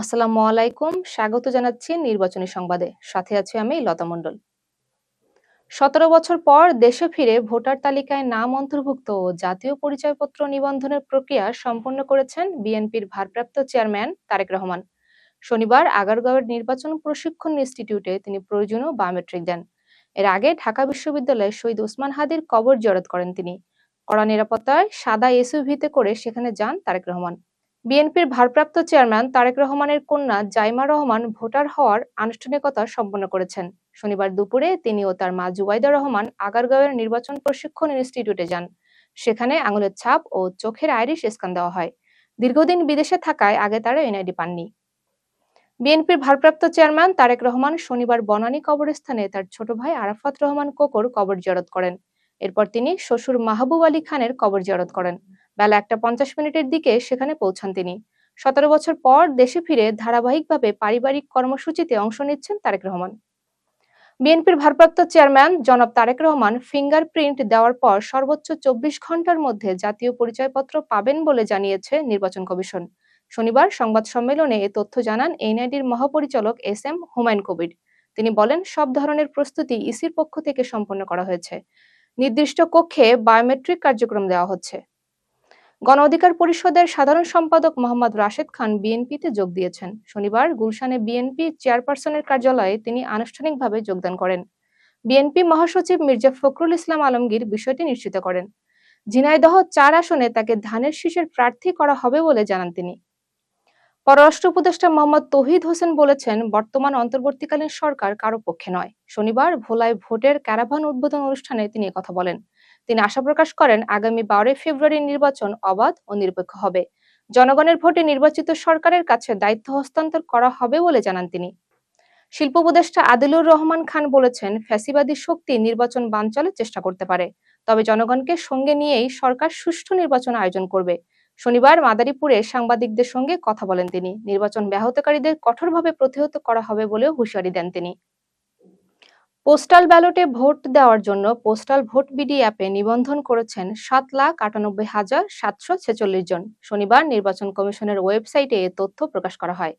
আসসালামু আলাইকুম, স্বাগত জানাচ্ছি নির্বাচনী সংবাদে। সাথে আছি আমি লতা মণ্ডল। সতেরো বছর পর দেশে ফিরে ভোটার তালিকায় নাম অন্তর্ভুক্ত ও জাতীয় পরিচয়পত্র নিবন্ধনের প্রক্রিয়া সম্পন্ন করেছেন বিএনপির ভারপ্রাপ্ত চেয়ারম্যান তারেক রহমান। শনিবার আগারগাঁওয়ের নির্বাচন প্রশিক্ষণ ইনস্টিটিউটে তিনি প্রয়োজনীয় বায়োমেট্রিক দেন। এর আগে ঢাকা বিশ্ববিদ্যালয়ে শহীদ ওসমান হাদির কবর জড়ত করেন তিনি। কড়া নিরাপত্তায় সাদা এসইউভিতে করে সেখানে যান তারেক রহমান। বিএনপির ভারপ্রাপ্ত চেয়ারম্যান তারেক রহমানের কন্যা জাইমা রহমান ভোটার হওয়ার আনুষ্ঠানিকতা সম্পন্ন করেছেন। শনিবার দুপুরে তিনি ও তার মা জুবাইদা রহমান আগারগাঁওয়ের নির্বাচন প্রশিক্ষণ ইনস্টিটিউটে যান। সেখানে আঙুলের ছাপ ও চোখের আইরিশ স্ক্যান দেওয়া হয়। দীর্ঘদিন বিদেশে থাকায় আগে তারা এনআইডি পাননি। বিএনপির ভারপ্রাপ্ত চেয়ারম্যান তারেক রহমান শনিবার বনানী কবরস্থানে তার ছোট ভাই আরাফাত রহমান কোকর কবর জিয়ারত করেন। এরপর তিনি শ্বশুর মাহবুব আলী খানের কবর জিয়ারত করেন। বেলা একটা পঞ্চাশ মিনিটের দিকে সেখানে পৌঁছান তিনি। সতেরো বছর পর দেশে ফিরে ধারাবাহিকভাবে পারিবারিক কর্মসূচিতে অংশ নিচ্ছেন তারেক রহমান। বিএনপির ভারপ্রাপ্ত চেয়ারম্যান জনাব তারেক রহমান ফিঙ্গারপ্রিন্ট দেওয়ার পর সর্বোচ্চ চব্বিশ ঘণ্টার মধ্যে জাতীয় পরিচয়পত্র পাবেন বলে জানিয়েছে নির্বাচন কমিশন। শনিবার সংবাদ সম্মেলনে এ তথ্য জানান এনআইডির মহাপরিচালক এস এম হুমায়ুন কবির। তিনি বলেন, সব ধরনের প্রস্তুতি ইসির পক্ষ থেকে সম্পন্ন করা হয়েছে। নির্দিষ্ট কক্ষে বায়োমেট্রিক কার্যক্রম দেওয়া হচ্ছে। গণ অধিকার পরিষদের সাধারণ সম্পাদক মোহাম্মদ রাশেদ খান বিএনপিতে যোগ দিয়েছেন। শনিবার গুলশানে বিএনপি চেয়ারপারসনের কার্যালয়ে তিনি আনুষ্ঠানিকভাবে যোগদান করেন। বিএনপি মহাসচিব মির্জা ফখরুল ইসলাম আলমগীর বিষয়টি নিশ্চিত করেন। ঝিনাইদহ চার আসনে তাকে ধানের শীষের প্রার্থী করা হবে বলে জানান তিনি। পররাষ্ট্র উপদেষ্টা মোহাম্মদ তহিদ হোসেন বলেছেন, বর্তমান অন্তর্বর্তীকালীন সরকার কারও পক্ষে নয়। শনিবার ভোলায় ভোটের ক্যারাভান উদ্বোধন অনুষ্ঠানে তিনি কথা বলেন। তিনি আশা প্রকাশ করেন আগামী বারোই ফেব্রুয়ারি নির্বাচন অবাধ ও নিরপেক্ষ হবে। জনগণের ভোটে নির্বাচিত সরকারের কাছে দায়িত্ব হস্তান্তর করা হবে বলে জানান তিনি। শিল্প উপদেষ্টা আদিলুর রহমান খান বলেছেন, ফ্যাসিবাদী শক্তি নির্বাচন বানচালের চেষ্টা করতে পারে। তবে জনগণকে সঙ্গে নিয়েই সরকার সুষ্ঠু নির্বাচন আয়োজন করবে। শনিবার মাদারীপুরে সাংবাদিকদের সঙ্গে কথা বলেন তিনি। নির্বাচন ব্যাহতকারীদের কঠোরভাবে প্রতিহত করা হবে বলেও হুঁশিয়ারি দেন তিনি। পোস্টাল ব্যালটে ভোট দেওয়ার জন্য পোস্টাল ভোট বিডি অ্যাপে নিবন্ধন করেছেন সাত লাখ আটানব্বই হাজার সাতশো ছেচল্লিশ জন। শনিবার নির্বাচন কমিশনের ওয়েবসাইটে এ তথ্য প্রকাশ করা হয়।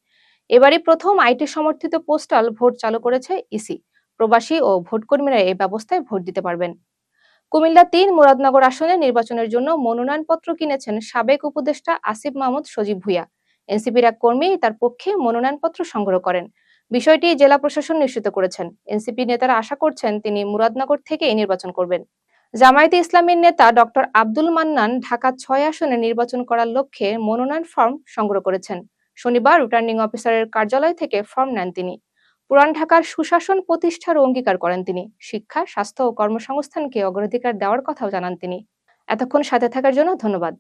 এবারই প্রথম আইটি সমর্থিত পোস্টাল ভোট চালু করেছে ইসি। প্রবাসী ও ভোটকর্মীরা এই ব্যবস্থায় ভোট দিতে পারবেন। কুমিল্লা তিন মুরাদনগর আসনে নির্বাচনের জন্য মনোনয়নপত্র কিনেছেন সাবেক উপদেষ্টা আসিফ মাহমুদ সজীব ভুইয়া। এনসিপির এক কর্মী তার পক্ষে মনোনয়নপত্র সংগ্রহ করেন। বিষয়টি জেলা প্রশাসন নিশ্চিত করেছেন। এনসিপি নেতারা আশা করছেন তিনি মুরাদনগর থেকে এই নির্বাচন করবেন। জামায়াতে ইসলামীর নেতা ডক্টর আব্দুল মান্নান ঢাকা ছয় আসনে নির্বাচন করার লক্ষ্যে মনোনয়ন ফর্ম সংগ্রহ করেছেন। শনিবার রিটার্নিং অফিসারের কার্যালয় থেকে ফর্ম নেন তিনি। পুরান ঢাকার সুশাসন প্রতিষ্ঠার অঙ্গীকার করেন তিনি। শিক্ষা, স্বাস্থ্য ও কর্মসংস্থানকে অগ্রাধিকার দেওয়ার কথাও জানান তিনি। এতক্ষণ সাথে থাকার জন্য ধন্যবাদ।